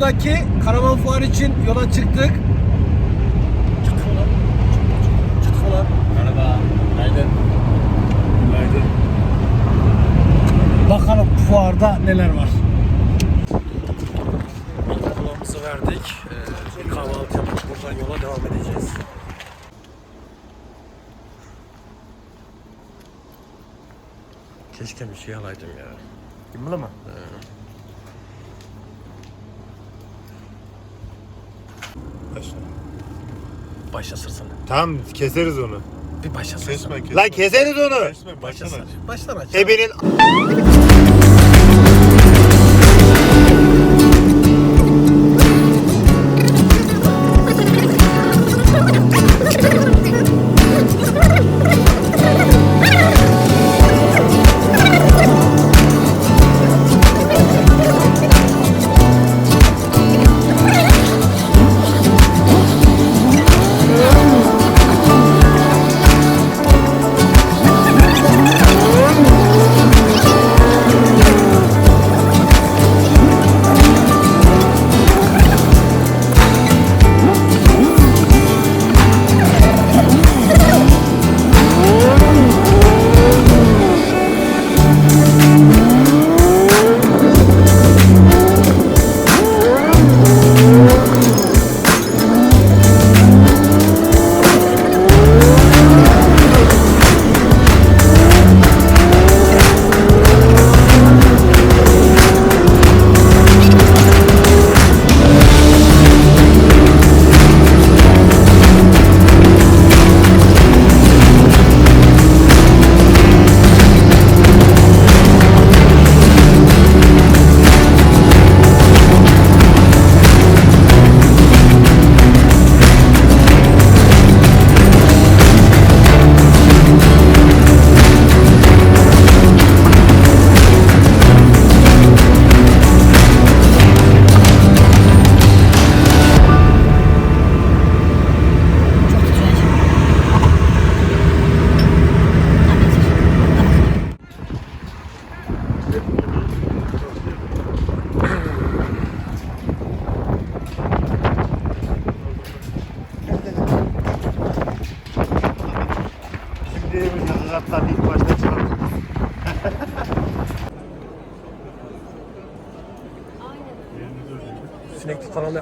İstanbul'daki karavan fuarı için yola çıktık. Çıktık lan. Çıktık lan. Merhaba. Günaydın. Günaydın. Bakalım fuarda neler var. Molamızı verdik. Ee, bir kahvaltı yapıp buradan yola devam edeceğiz. Keşke bir şey alaydım ya. Kimli mı? Başla. Başla sırsana. Tamam keseriz onu. Bir başla sırsana. Kesme kesme. Lan keseriz onu. Kesme Başla baştan aç. Baştan aç. Ebenin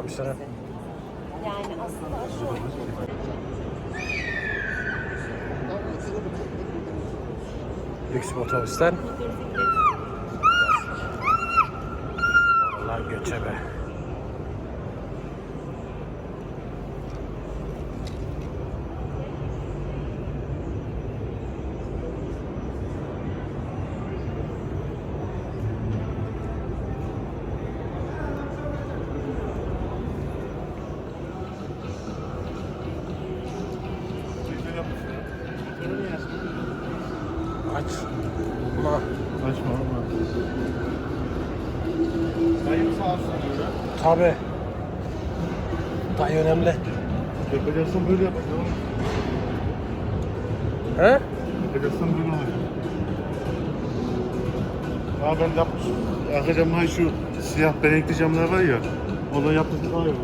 yapmışlar ha. Yani aslında aşı Lüks otobüsten. Oralar göçebe. Aç. Ama Açma ama. Sayın sağ olsun diyor. Tabi. Dayı önemli. Yapacaksan böyle yapacağım. He? Yapacaksan böyle olacak. Aa ben yapmışım. Arka camlar şu siyah benekli camlar var ya. Onu yaptık daha iyi.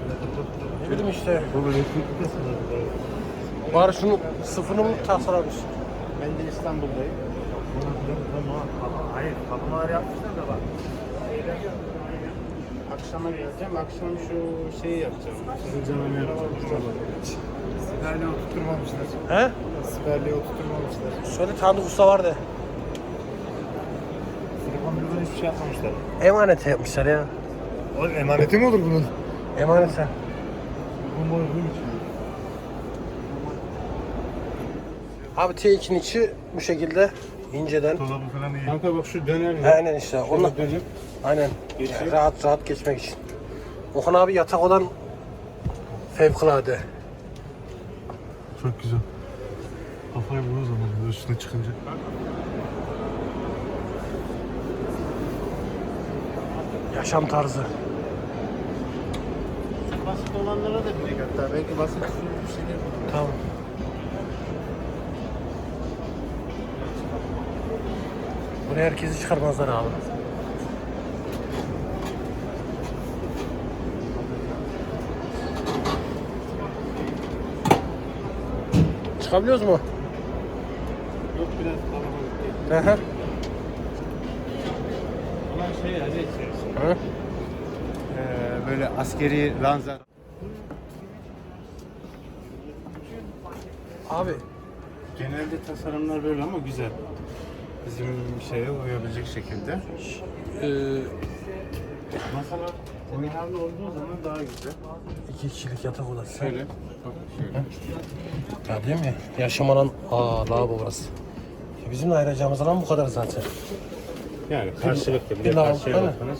Ne bileyim işte. Bu böyle elektrikli tasarladı. Bari şunu sıfırını mı tasarlamış? Ben de İstanbul'dayım. Hayır, kapımalar yapmışlar da bak. Akşama geleceğim, akşam şu şeyi yapacağım. Sizin canını yapacağım. Siperliği oturtmamışlar. He? Siperliği oturtmamışlar. Söyle tanıdık usta var de. Birden hiçbir şey yapmamışlar. Emanet yapmışlar ya. Oğlum emaneti mi olur bunun? Emanet sen. Bu mi? Abi T2'nin içi bu şekilde inceden. Dolabı falan iyi. Kanka bak şu döner ya. Aynen işte. Onunla, dönüp aynen. Geçiyor. Rahat rahat geçmek için. Okan abi yatak olan fevkalade. Çok güzel. Kafayı vurur zaman üstüne çıkınca. Yaşam tarzı. basit olanlara da binek hatta. Belki basit bir şey değil. Tamam. Buraya herkesi çıkarmazlar abi. Çıkabiliyoruz mu? Yok biraz kalabalık değil. Hı hı. Şey hani ya ne? Hı? Ee, böyle askeri ranza. Abi. Genelde tasarımlar böyle ama güzel. Bizim şeye uyabilecek şekilde. e, Masalar oynarlı olduğu zaman daha güzel. iki kişilik yatak odası. Şöyle. Bak şöyle. Ya değil mi? Yaşam alan aa lavabo burası. Bizim de ayıracağımız alan bu kadar zaten. Yani karşılıklı bir Bir de lavabo, karşıya değil mi? bakmanız.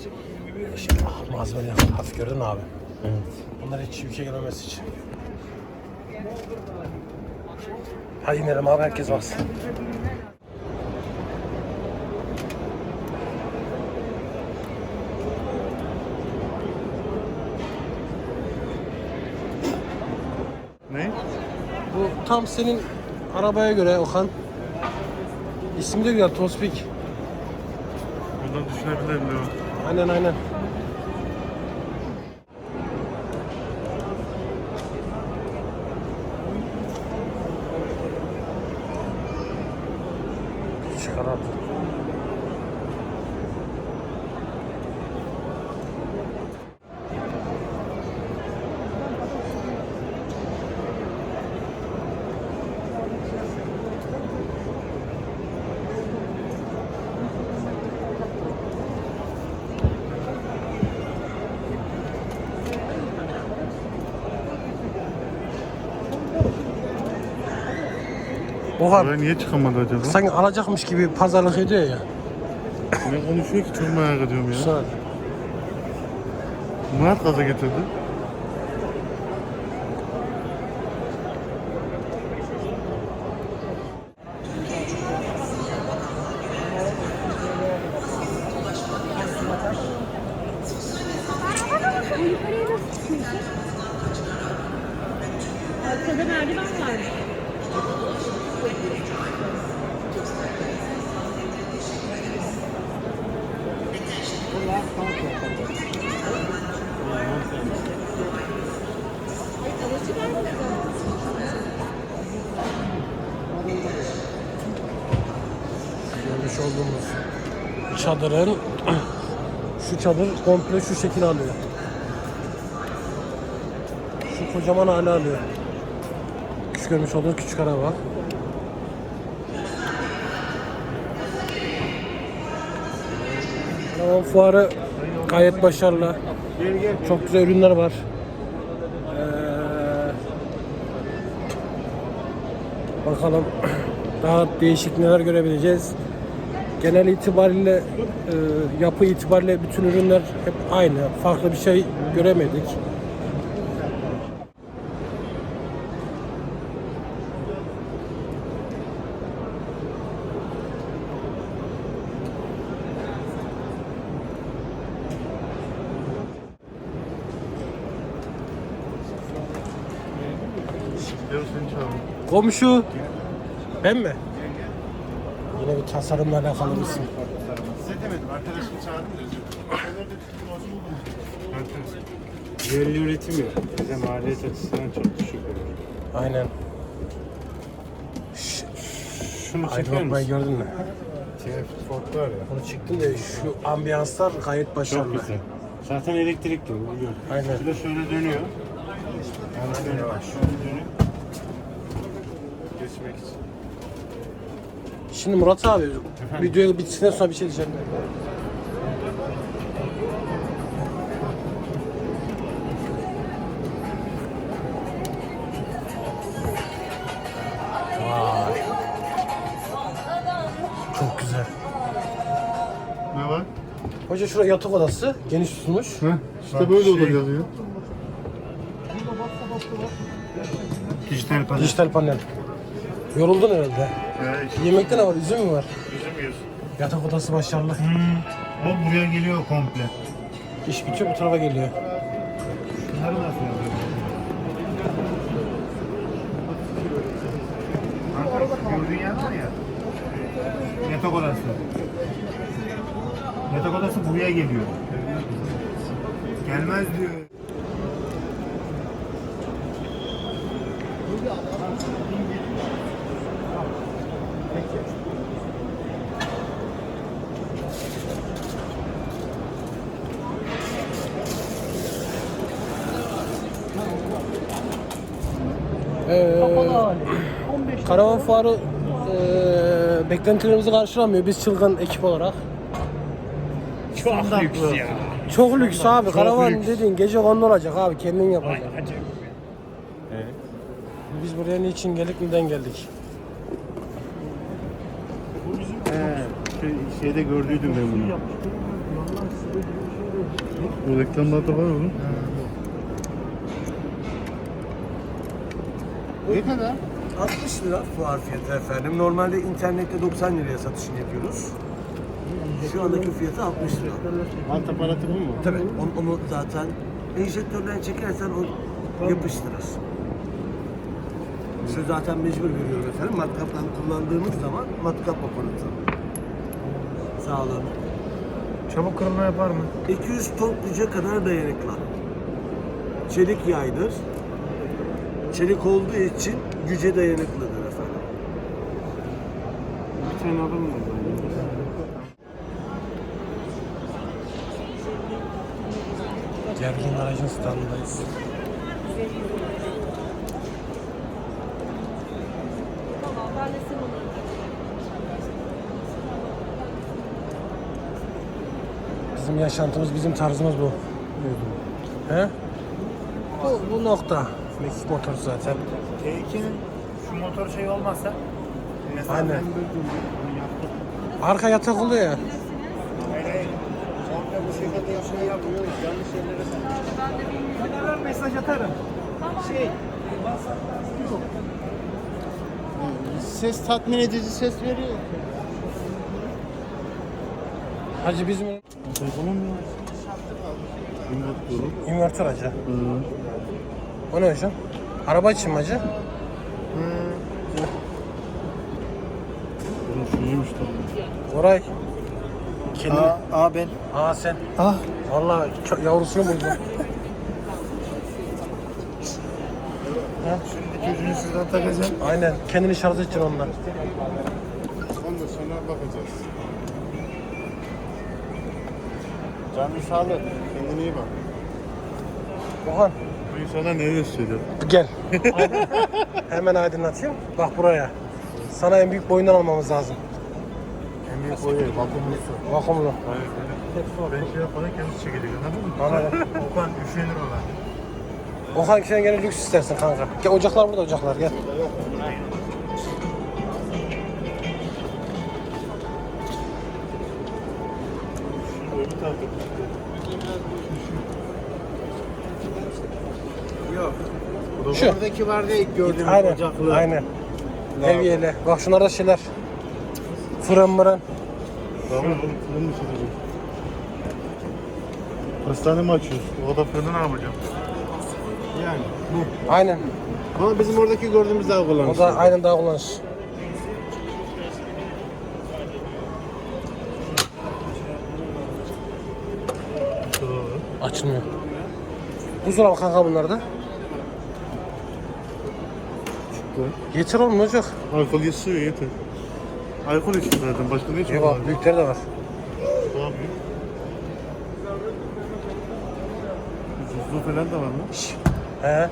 Şimdi ah, malzemeleri hafif gördün abi? Evet. Bunlar hiç ülke gelmemesi için. Hadi inelim abi herkes baksın. Ne? Bu tam senin arabaya göre Okan. İsmi de güzel Tospik. Buradan düşünebilirim diyor. Aynen aynen. Çıkar abi. Oha Buraya niye çıkamadı acaba? sanki alacakmış gibi pazarlık ediyor ya. Ne konuşuyor ki çok merak ediyorum ya. Sonra Murat gaza getirdi. Yukarıya nasıl çıkıyorsun? Arkada merdiven var. görmüş olduğumuz çadırın şu çadır komple şu şekil alıyor. Şu kocaman hale alıyor. Küçük görmüş olduğunuz küçük araba. Karavan fuarı gayet başarılı. Çok güzel ürünler var. Ee, bakalım daha değişik neler görebileceğiz. Genel itibariyle e, yapı itibariyle bütün ürünler hep aynı. Farklı bir şey göremedik. Komşu. Ben mi? Yine bir tasarımla alakalı mısın? Size demedim arkadaşımı çağırdım da özür dilerim. Yerli üretim yok. Bize maliyet açısından çok düşük olur. Aynen. Şunu çeker misin? gördün mü? TF Ford var ya. Bunu çıktın da şu ambiyanslar gayet Çok başarılı. güzel. Zaten elektrikli bu biliyorum. Aynen. Bir de şöyle dönüyor. Yani. Şöyle dönüyor. Geçmek için. Şimdi Murat abi video bitsin sonra bir şey diyeceğim. Vay. Çok güzel. Ne var? Hoca şuraya yatak odası geniş tutulmuş. Heh, işte böyle şey- olacak ya. Dijital panel. Dijital panel. Yoruldun herhalde. Ya işte Yemekte ne var? Üzüm mü var? üzüm yiyorsun. Yatak odası başarılı. O buraya geliyor komple. İş bitiyor bu tarafa geliyor. Bunları nasıl yapıyorsun? Gördüğün yer var ya. Yatak odası. Yatak odası buraya geliyor. Gelmez diyor. Ee, karavan fuarı e, beklentilerimizi karşılamıyor biz çılgın ekip olarak. Çok lüks ya. Çok lüks abi. Çok karavan lüks. dediğin gece kondu olacak abi. Kendin yapacaksın. Biz buraya niçin geldik, neden geldik? He, şey, şeyde gördüydüm ben bunu. Bu reklamlarda var oğlum. Ne kadar? 60 lira fuar fiyatı efendim. Normalde internette 90 liraya satışını yapıyoruz. Şu andaki fiyatı 60 lira. Alt aparatı bu mu? Tabii onu, onu zaten enjektörden çekersen o yapıştırır. Şu zaten mecbur veriyorum efendim. Matkaptan kullandığımız zaman matkap aparatı. Sağ olun. Çabuk kırılma yapar mı? 200 topluca kadar dayanıklı. Çelik yaydır. Çelik olduğu için güce dayanıklıdır efendim. Bir tane alır mı? Gergin aracın standındayız. Bizim yaşantımız, bizim tarzımız bu. He? Bu, bu nokta. Mekik motoru zaten. T2'nin şu motor şey olmazsa Aynen. Arka yatak oluyor ya. Sonra bu şekilde şey yapıyor. Yanlış yerlere mesaj atarım. Şey, Ses tatmin edici ses veriyor. Hacı bizim Telefonu mu? Invertörü. invertör hacı. Hı. O ne hocam? Araba için mi hacı? Tabii. Oray. Kendini... Aa, aa ben. Aa sen. Ah. Vallahi çok yavrusunu buldum. Şimdi çocuğunu şuradan takacağım. Aynen. Kendini şarj edeceksin ondan. Canın sağlık. Kendine iyi bak. Okan Bu insana ne gösteriyor? gel. Hemen aydınlatayım. Bak buraya. Sana en büyük boyundan almamız lazım. En büyük boyu, vakumlusu. Vakumlu. Hayır. Ben şey yapmadan kendisi çekecek anladın mı? Anladım. Okan üşenir ona. Okan sen gene lüks istersin kanka. Gel ocaklar burada ocaklar gel. Şu. Buradaki vardı ya ilk gördüğümüz Aynen. ocaklı. Aynen. Evyeli. Bak şunlarda şeyler. Fırın mırın. Tamam oğlum fırın mı çekecek? Hastane mi açıyoruz? O kadar fırını ne yapacağım? Yani. Aynen. Ama bizim oradaki gördüğümüz daha O kullanışlı. da aynen daha kullanış. Şurada var. Açılmıyor. Buzdolabı kanka bunlarda. Getir oğlum ne olacak? Alkol yesiyor yeter. Alkol için zaten başka ne için? Eyvah büyükleri de var. Ne yapıyor? Falan da var mı? He.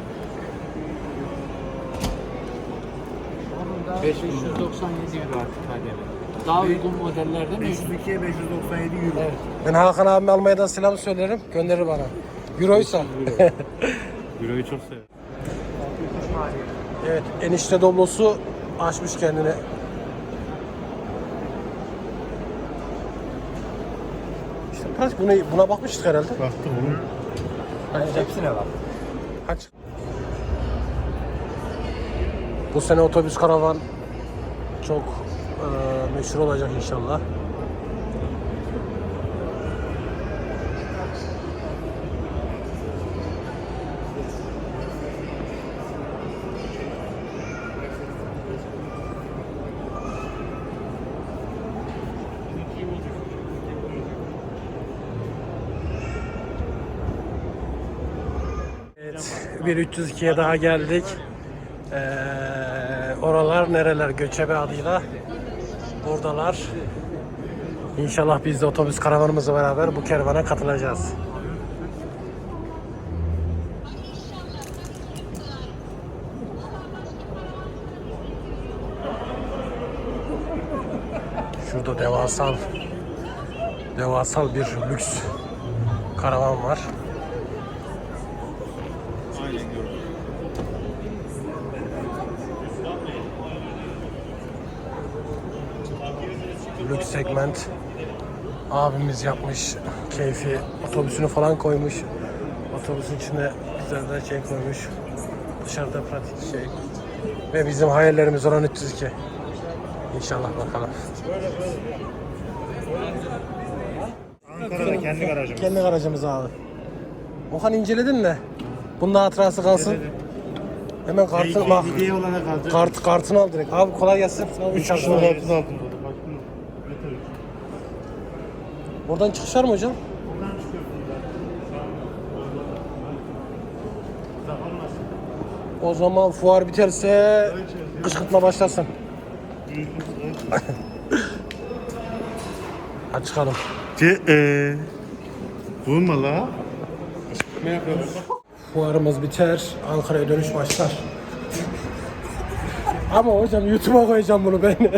597 euro artık KDV. Daha uygun modellerde mi? 502'ye 597 euro. Ben Hakan abime Almanya'dan selam söylerim. Gönderir bana. Euroysa. Euroyu çok seviyorum. Evet enişte doblosu açmış kendine. İşte pratik buna, buna bakmıştık herhalde. Baktım oğlum. Hepsine bak. Aç. Bu sene otobüs karavan çok eee, meşhur olacak inşallah. Evet, bir 302'ye daha geldik. Ee, oralar nereler göçebe adıyla Buradalar. İnşallah biz de otobüs karavanımızla beraber bu kervana katılacağız. Şurada devasal devasal bir lüks karavan var. Lüks segment abimiz yapmış. Keyfi otobüsünü falan koymuş. Otobüsün içine güzel de şey koymuş. Dışarıda pratik şey. Ve bizim hayallerimiz olan 302. İnşallah bakalım. Ankara'da kendi garajımız. Kendi garajımız abi. Okan inceledin mi? Bunun hatırası kalsın. Hemen kartını bak. Hediye olarak. Kart, kartını al direkt. Abi kolay gelsin. 3 Şunu şartını kartını aldım. Bak bunu. Yeter. Oradan çıkış var mı hocam? O zaman fuar biterse kışkırtma başlasın. Hadi çıkalım. Ce eee. Vurma la. Fuarımız biter, Ankara'ya dönüş başlar. Ama hocam YouTube'a koyacağım bunu ben.